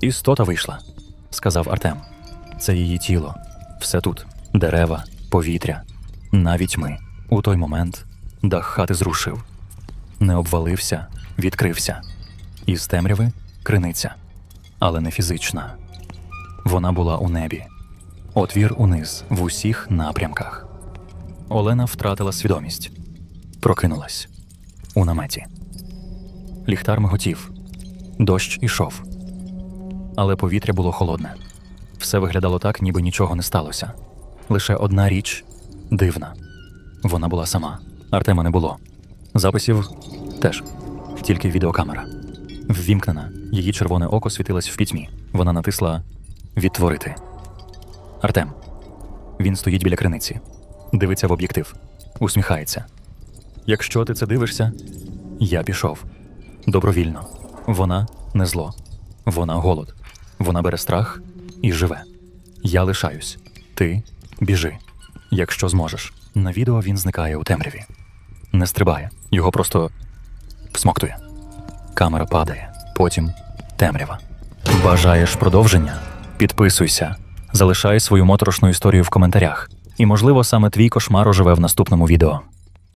Істота вийшла, сказав Артем. Це її тіло. Все тут: дерева, повітря, навіть ми. У той момент дах хати зрушив. Не обвалився, відкрився. Із темряви криниця, але не фізична. Вона була у небі. Отвір униз в усіх напрямках. Олена втратила свідомість. Прокинулась у наметі. Ліхтар миготів. Дощ ішов. Але повітря було холодне. Все виглядало так, ніби нічого не сталося. Лише одна річ дивна. Вона була сама. Артема не було. Записів теж. Тільки відеокамера. Ввімкнена, її червоне око світилось в пітьмі. Вона натисла Відтворити. Артем. Він стоїть біля криниці, дивиться в об'єктив, усміхається. Якщо ти це дивишся, я пішов. Добровільно. Вона не зло. Вона голод. Вона бере страх і живе. Я лишаюсь. Ти біжи. Якщо зможеш. На відео він зникає у темряві. Не стрибає, його просто всмоктує. Камера падає, потім темрява. Бажаєш продовження? Підписуйся, залишай свою моторошну історію в коментарях. І, можливо, саме твій кошмар оживе в наступному відео.